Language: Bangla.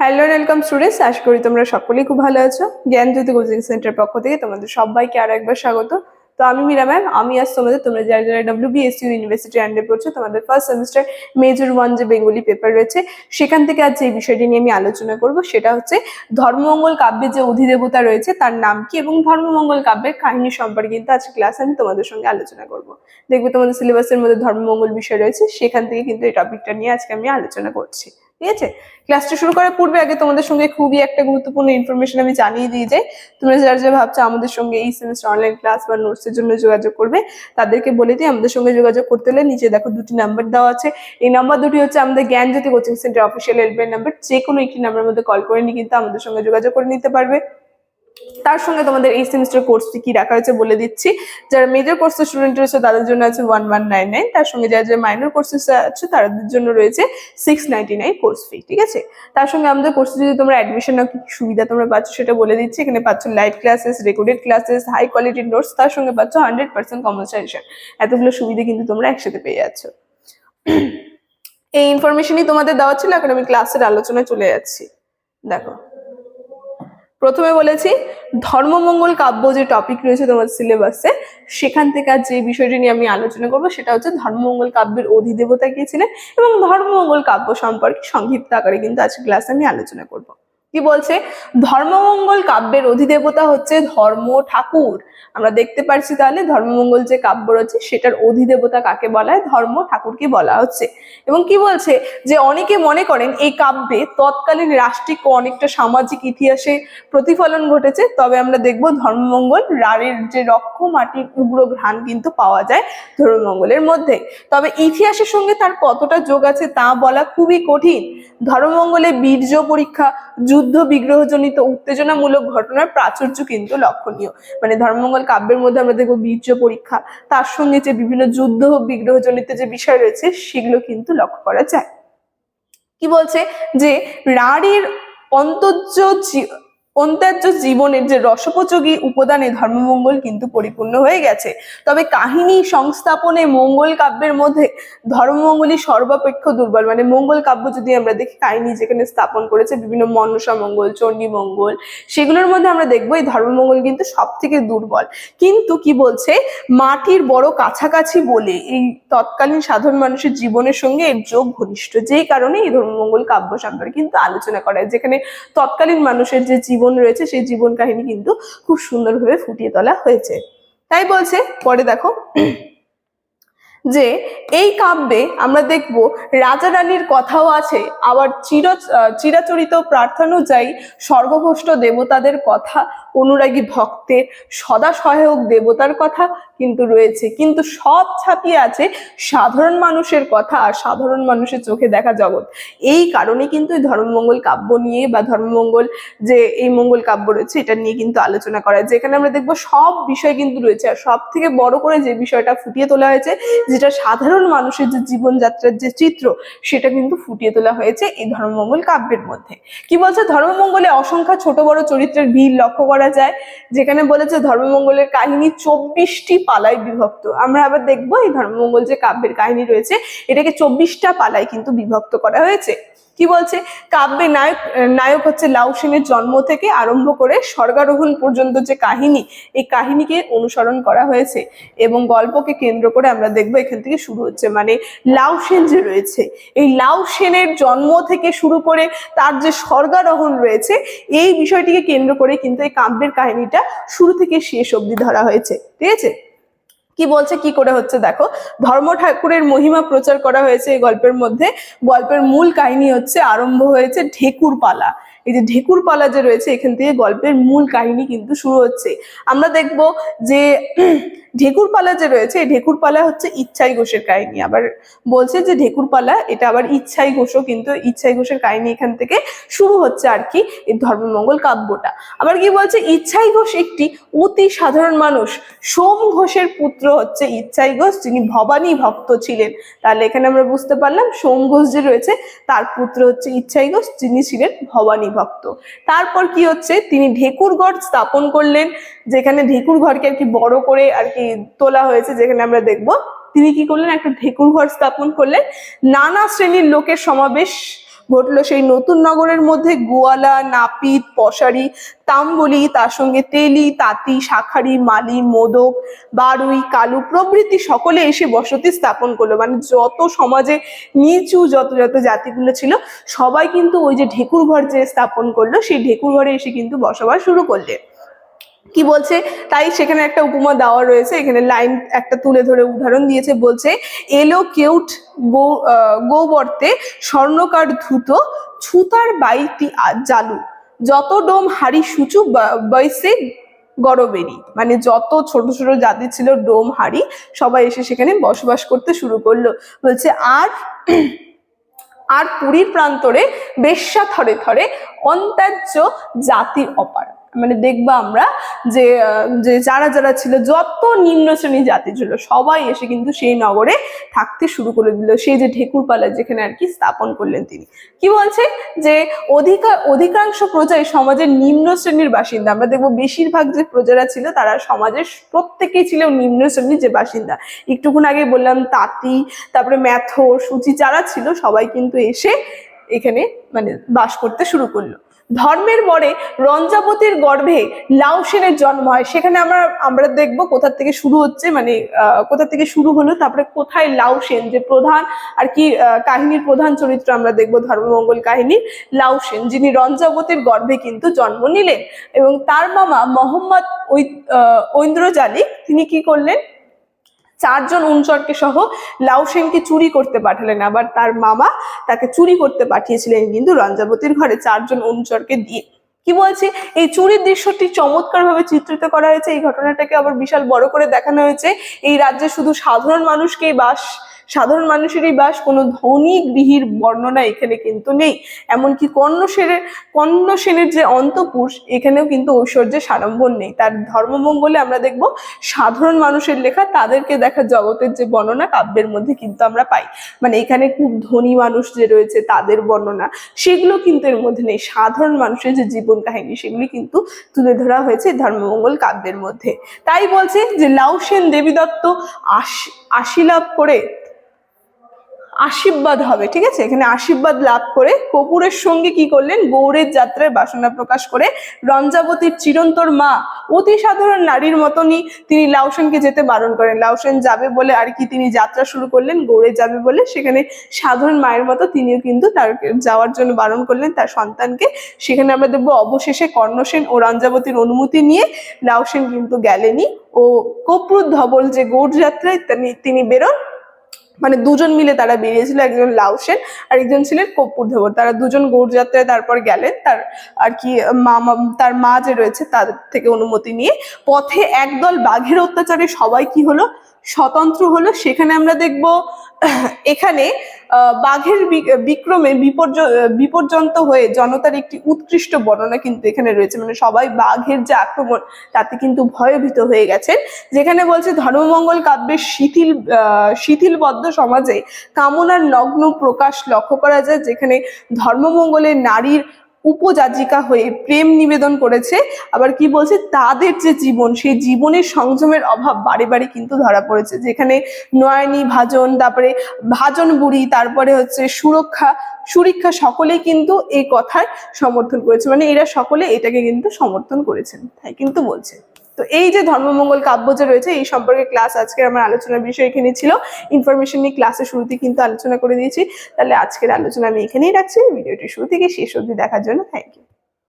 হ্যালো ওয়েলকাম স্টুডেন্টস আশা করি তোমরা সকলেই খুব ভালো আছো। জ্ঞান জ্যোতি কোচিং সেন্টার পক্ষ থেকে তোমাদের সবাইকে আরও একবার স্বাগত। তো আমি মীরা ম্যাম আমি আজ তোমাদের তোমরা যারা যারা ডাব্লিউ বিএসইউ ইউনিভার্সিটি আন্ডার পড়ছো, তোমাদের ফার্স্ট সেমিস্টার মেজর ওয়ান যে বেঙ্গলি পেপার রয়েছে, সেখান থেকে আজ যে বিষয়টি নিয়ে আমি আলোচনা করব। সেটা হচ্ছে ধর্মমঙ্গল কাব্যের যে অধিদেবতা রয়েছে, তার নাম কি এবং ধর্মমঙ্গল কাব্যের কাহিনী সম্পর্কে কিন্তু আজকে ক্লাস আমি তোমাদের সঙ্গে আলোচনা করব। দেখবে তোমাদের সিলেবাসের মধ্যে ধর্মমঙ্গল বিষয় রয়েছে, সেখান থেকে কিন্তু এই টপিকটা নিয়ে আজকে আমি আলোচনা করছি। ঠিক আছে? ক্লাসটা শুরু করার পূর্বে আগে তোমাদের সঙ্গে খুবই একটা গুরুত্বপূর্ণ ইনফরমেশন আমি জানিয়ে দিয়ে যাই তোমরা যারা যারা ভাবছ আমাদের সঙ্গে এই সেমিস্টার অনলাইন ক্লাস বা নোটসের জন্য যোগাযোগ করবে, তাদেরকে বলে দিই, আমাদের সঙ্গে যোগাযোগ করতে হলে নিচে দেখো দুটি নাম্বার দেওয়া আছে। এই নাম্বার দুটি হচ্ছে আমাদের Gyanjyoti coaching centre official helpline number যে কোনো একটি নাম্বারের মধ্যে কল করে নিয়ে কিন্তু আমাদের সঙ্গে যোগাযোগ করে নিতে পারবে। তার সঙ্গে তোমাদের এই সেমিস্টার কোর্সটি কি রাখা হয়েছে বলে দিচ্ছি। যারা মেজর কোর্সের স্টুডেন্ট রয়েছে, তাদের জন্য আছে ওয়ান ওয়ান নাইন নাইন তার সঙ্গে যারা যারা মাইনর কোর্সেস আছে, তাদের জন্য রয়েছে six ninety nine course fee ঠিক আছে? তার সঙ্গে আমাদের কোর্সে যদি তোমরা অ্যাডমিশন নাও কি সুবিধা তোমরা পাচ্ছ সেটা বলে দিচ্ছি। এখানে পাচ্ছ live classes recorded classes high কোয়ালিটির নোটস তার সঙ্গে পাচ্ছ হান্ড্রেড পার্সেন্ট কম্পালসারেশন এতগুলো সুবিধা কিন্তু তোমরা একসাথে পেয়ে যাচ্ছ। এই ইনফরমেশনই তোমাদের দেওয়া ছিল, এখন আমি ক্লাসের আলোচনায় চলে যাচ্ছি। দেখো। প্রথমে বলেছি, ধর্মমঙ্গল কাব্য যে টপিক রয়েছে তোমার সিলেবাসে সেখান থেকে আজ যে বিষয়টি নিয়ে আমি আলোচনা করব সেটা হচ্ছে ধর্মমঙ্গল কাব্যের অধিদেবতা কে ছিলেন এবং ধর্মমঙ্গল কাব্য সম্পর্কে সংক্ষিপ্ত আকারে কিন্তু আজকে ক্লাসে আমি আলোচনা করব। কি বলছে? ধর্মমঙ্গল কাব্যের অধিদেবতা হচ্ছে ধর্ম ঠাকুর। আমরা দেখতে পাচ্ছি তাহলে ধর্মমঙ্গল যে কাব্য রয়েছে সেটার অধিদেবতা কাকে বলা হয় ধর্ম ঠাকুরকে বলা হচ্ছে। এবং কি বলছে? যে অনেকে মনে করেন এই কাব্যে তৎকালীন রাষ্ট্রিক ও অনেকটা সামাজিক ইতিহাসে প্রতিফলন ঘটেছে, তবে আমরা দেখব ধর্মমঙ্গল রাড়ির যে রক্ষ মাটির উগ্র ঘ্রাণ কিন্তু পাওয়া যায় ধর্মমঙ্গলের মধ্যে। তবে ইতিহাসের সঙ্গে তার কতটা যোগ আছে তা বলা খুবই কঠিন। ধর্মমঙ্গলে বীর্য পরীক্ষা যুদ্ধ বিগ্রহজনিত উত্তেজনামূলক ঘটনার প্রাচুর্য কিন্তু লক্ষণীয়। মানে ধর্মমঙ্গল কাব্যের মধ্যে আমরা দেখব বীর্য পরীক্ষা, তার সঙ্গে যে বিভিন্ন যুদ্ধ বিগ্রহজনিত যে বিষয় রয়েছে, সেগুলো কিন্তু লক্ষ্য করা যায়। কি বলছে? যে রাড়ির অন্তর্য জী- জীবনের যে রসোপযোগী উপাদানে ধর্মমঙ্গল কিন্তু পরিপূর্ণ হয়ে গেছে। তবে কাহিনী সংস্থাপনে মঙ্গল কাব্যের মধ্যে ধর্মমঙ্গলই সর্বাপেক্ষ দুর্বল। মানে মঙ্গল কাব্য যদি আমরা দেখি, কাহিনী যেখানে স্থাপন করেছে বিভিন্ন মনসা মঙ্গল, চণ্ডী মঙ্গল, সেগুলোর মধ্যে আমরা দেখব এই ধর্মমঙ্গল কিন্তু সব থেকে দুর্বল। কিন্তু কি বলছে? মাটির বড় কাছাকাছি বলে এই তৎকালীন সাধারণ মানুষের জীবনের সঙ্গে এর যোগ ঘনিষ্ঠ। যেই কারণে এই ধর্মমঙ্গল কাব্য সম্পর্কে কিন্তু আলোচনা করা হয়। যেখানে তৎকালীন মানুষের যে জীবন রয়েছে, সেই জীবন কাহিনী কিন্তু খুব সুন্দরভাবে ফুটিয়ে তোলা হয়েছে। তাই বলছে, পরে দেখো, যে এই কাব্যে আমরা দেখব রাজা রানীর কথাও আছে, আবার চির চিরাচরিত প্রার্থনা যাই সর্বভ্রষ্ট দেবতাদের কথা অনুরাগী ভক্তের সদা সহায়ক দেবতার কথা কিন্তু রয়েছে। কিন্তু সব ছাপিয়ে আছে সাধারণ মানুষের কথা আর সাধারণ মানুষের চোখে দেখা জগৎ। এই কারণে কিন্তু এই ধর্মমঙ্গল কাব্য নিয়ে বা ধর্মমঙ্গল যে এই মঙ্গল কাব্য রয়েছে, এটা নিয়ে কিন্তু আলোচনা করা যেখানে আমরা দেখব সব বিষয় কিন্তু রয়েছে আর সব থেকে বড় করে যে বিষয়টা ফুটিয়ে তোলা হয়েছে, যেটা সাধারণ মানুষের যে জীবনযাত্রার যে চিত্র, সেটা কিন্তু ফুটিয়ে তোলা হয়েছে এই ধর্মমঙ্গল কাব্যের মধ্যে। কি বলছে? ধর্মমঙ্গলে অসংখ্য ছোট বড় চরিত্রের ভিড় লক্ষ্য করা যায়, যেখানে বলেছে ধর্মমঙ্গলের কাহিনী চব্বিশটি পালায় বিভক্ত। আমরা আবার দেখব এই ধর্মমঙ্গল যে কাব্যের কাহিনী রয়েছে, এটাকে চব্বিশটা পালায় কিন্তু বিভক্ত করা হয়েছে। কি বলছে? কাব্যে নায়ক নায়ক হচ্ছে লাউ সেনের জন্ম থেকে আরম্ভ করে স্বর্গারোহণ পর্যন্ত যে কাহিনী, এই কাহিনীকে অনুসরণ করা হয়েছে এবং গল্পকে কেন্দ্র করে আমরা দেখব এখান থেকে শুরু হচ্ছে। মানে লাউ সেন যে রয়েছে, এই লাউ সেনের জন্ম থেকে শুরু করে তার যে স্বর্গারোহণ রয়েছে, এই বিষয়টিকে কেন্দ্র করে কিন্তু এই কাব্যের কাহিনীটা শুরু থেকে শেষ অবধি ধরা হয়েছে। ঠিক আছে? কি বলছে, কি করে হচ্ছে দেখো। ধর্ম ঠাকুরের মহিমা প্রচার করা হয়েছে এই গল্পের মধ্যে। গল্পের মূল কাহিনী হচ্ছে, আরম্ভ হয়েছে ঢেকুর পালা এই যে ঢেকুর পালা যে রয়েছে, এখান থেকে গল্পের মূল কাহিনী কিন্তু শুরু হচ্ছে। আমরা দেখব যে ঢেকুর পালা যে রয়েছে, এই ঢেকুর পালা হচ্ছে ইচ্ছাই ঘোষের কাহিনী। আবার বলছে যে ঢেকুর পালা, এটা আবার ইচ্ছাই ঘোষও, কিন্তু ইচ্ছাই ঘোষের কাহিনী এখান থেকে শুরু হচ্ছে আর কি, এই ধর্মমঙ্গল কাব্যটা। আবার কি বলছে, ইচ্ছাই ঘোষ একটি অতি সাধারণ মানুষ, সোম ঘোষের পুত্র হচ্ছে ইচ্ছাই ঘোষ, যিনি ভবানী ভক্ত ছিলেন। তাহলে এখানে আমরা বুঝতে পারলাম, সোম ঘোষ যে রয়েছে, তার পুত্র হচ্ছে ইচ্ছাই ঘোষ, যিনি ছিলেন ভবানী ভক্ত। তারপর কি হচ্ছে? তিনি ঢেকুরগড় স্থাপন করলেন, যেখানে ঢেকুর ঘরকে আর কি বড় করে আর কি তোলা হয়েছে, যেখানে আমরা দেখব। তিনি কি করলেন? একটা ঢেকুর ঘর স্থাপন করলেন। নানা শ্রেণির লোকের সমাবেশ ঘটলো সেই নতুন নগরের মধ্যে গোয়ালা, নাপিত, পশারি, তাম্বলি, তার সঙ্গে তেলি, তাঁতি, শাখারি, মালি, মোদক, বারুই, কালু প্রভৃতি সকলে এসে বসতি স্থাপন করল। মানে যত সমাজে নিচু, যত যত জাতিগুলো ছিল, সবাই কিন্তু ওই যে ঢেকুর ঘর যে স্থাপন করল, সেই ঢেকুর ঘরে এসে কিন্তু বসবাস শুরু করলে। কি বলছে? তাই সেখানে একটা উপমা দেওয়া রয়েছে, এখানে লাইন একটা তুলে ধরে উদাহরণ দিয়েছে, বলছে, এলো কেউট গো গৌবর্তে স্বর্ণকার ধুত, ছুতার বাইতি আ- জালু। যত ডোম হাড়ি সুচু বয়সে গরবেরি। মানে যত ছোট ছোট জাতি ছিল ডোম হাড়ি, সবাই এসে সেখানে বসবাস করতে শুরু করল। বলছে, আর আর পুরীর প্রান্তরে বেশ্যা থরে থরে অন্ত্যাজ্য জাতির অপার। মানে দেখবা আমরা যে যে যারা যারা ছিল, যত নিম্ন শ্রেণি জাতি ছিল, সবাই এসে কিন্তু সেই নগরে থাকতে শুরু করে দিল। সেই যে ঢেকুরপালা যেখানে আর কি স্থাপন করলেন তিনি। কি বলছে? যে অধিকার অধিকাংশ প্রজাই সমাজের নিম্ন শ্রেণির বাসিন্দা। আমরা দেখব বেশিরভাগ যে প্রজারা ছিল, তারা সমাজের প্রত্যেকেই ছিল নিম্ন শ্রেণির যে বাসিন্দা। একটুক্ষণ আগে বললাম তাঁতি, তারপরে ম্যাথর, সূচি যারা ছিল, সবাই কিন্তু এসে এখানে মানে বাস করতে শুরু করল। ধর্মের বরে রঞ্জাবতীর গর্ভে লাউসেনের জন্ম হয়। সেখানে আমরা আমরা দেখব কোথা থেকে শুরু হচ্ছে মানে কোথা থেকে শুরু হলো, তারপরে কোথায় লাউসেন যে প্রধান আর কি কাহিনীর প্রধান চরিত্র আমরা দেখব ধর্মমঙ্গল কাহিনীর লাউসেন যিনি রঞ্জাবতীর গর্ভে কিন্তু জন্ম নিলেন। এবং তার মামা মোহাম্মদ ঐন্দ্রজালিক, তিনি কি করলেন? চারজন অনুচরকে সহ লাউসেনকে চুরি করতে পাঠালেন। আবার তার মামা তাকে চুরি করতে পাঠিয়েছিলেন কিন্তু রঞ্জাবতীর ঘরে চারজন অনুচরকে দিয়ে। কি বলছি? এই চুরির দৃশ্যটি চমৎকার ভাবে চিত্রিত করা হয়েছে। এই ঘটনাটাকে আবার বিশাল বড় করে দেখানো হয়েছে। এই রাজ্যে শুধু সাধারণ মানুষকেই বাস সাধারণ মানুষেরই বাস, কোনো ধনী গৃহীর বর্ণনা এখানে কিন্তু নেই। এমনকি কর্ণ সেনের কর্ণ সেনের যে অন্তপুর এখানেও কিন্তু ঐশ্বর্যের সাড়ম্বর নেই। তার ধর্মমঙ্গলে আমরা দেখব সাধারণ মানুষের লেখা, তাদেরকে দেখা জগতের যে বর্ণনা, কাব্যের মধ্যে কিন্তু আমরা পাই। মানে এখানে খুব ধনী মানুষ যে রয়েছে, তাদের বর্ণনা, সেগুলো কিন্তু এর মধ্যে নেই। সাধারণ মানুষের যে জীবন কাহিনী, সেগুলি কিন্তু তুলে ধরা হয়েছে ধর্মমঙ্গল কাব্যের মধ্যে। তাই বলছে যে লাউসেন দেবী দত্ত আশি আশীলাভ করে আশীর্বাদ হবে, ঠিক আছে? এখানে আশীর্বাদ লাভ করে কপুরের সঙ্গে কি করলেন? গৌরের যাত্রায় বাসনা প্রকাশ করে রঞ্জাবতীর চিরন্তর মা, অতি সাধারণ নারীর মতনই তিনি লাউসেনকে যেতে বারণ করেন। লাউসেন যাবে বলে আর কি তিনি যাত্রা শুরু করলেন, গৌড়ে যাবে বলে সেখানে সাধারণ মায়ের মতো তিনিও কিন্তু তার যাওয়ার জন্য বারণ করলেন তার সন্তানকে। সেখানে আমরা দেখব অবশেষে কর্ণসেন ও রঞ্জাবতীর অনুমতি নিয়ে লাউসেন কিন্তু গেলেনি ও কপ্রুত ধবল যে গৌড় যাত্রায় তিনি বেরোন মানে দুজন মিলে তারা বেরিয়েছিল, একজন লাউসেন আর একজন ছিলেন কর্পূর ধবর তারা দুজন গৌড় যাত্রায় তারপর গেলেন, তার আর কি তার মা যে রয়েছে তাদের থেকে অনুমতি নিয়ে। পথে একদল বাঘের অত্যাচারে সবাই কি হলো? স্বতন্ত্র হলো। সেখানে আমরা দেখব, এখানে বাঘের বিক্রমে বিপর্য- বিপর্যন্ত হয়ে জনতার একটি উৎকৃষ্ট বর্ণনা কিন্তু এখানে রয়েছে। মানে সবাই বাঘের যে আক্রমণ, তাতে কিন্তু ভয়ভীত হয়ে গেছেন। যেখানে বলছে, ধর্মমঙ্গল কাব্যের শিথিল শিথিলবদ্ধ সমাজে কামনার নগ্ন প্রকাশ লক্ষ্য করা যায়, যেখানে ধর্মমঙ্গলের নারীর উপযাজিকা হয়ে প্রেম নিবেদন করেছে। আবার কি বলছে? তাদের যে জীবন, সেই জীবনের সংযমের অভাব বারে বারে কিন্তু ধরা পড়েছে। যেখানে নয়নী, ভাজন, তারপরে ভাজন বুড়ি, তারপরে হচ্ছে সুরক্ষা সুরক্ষা সকলেই কিন্তু এই কথার সমর্থন করেছে। মানে এরা সকলে এটাকে কিন্তু সমর্থন করেছেন। তাই কিন্তু বলছে। তো এই যে ধর্মমঙ্গল কাব্য যে রয়েছে, এই সম্পর্কে ক্লাস আজকে আমার আলোচনার বিষয় এখানে ছিল। ইনফরমেশন নিয়ে ক্লাসের শুরুতে কিন্তু আলোচনা করে দিয়েছি। তাহলে আজকের আলোচনা আমি এখানেই রাখছি। ভিডিওটি শুরু থেকে শেষ অবধি দেখার জন্য থ্যাংক ইউ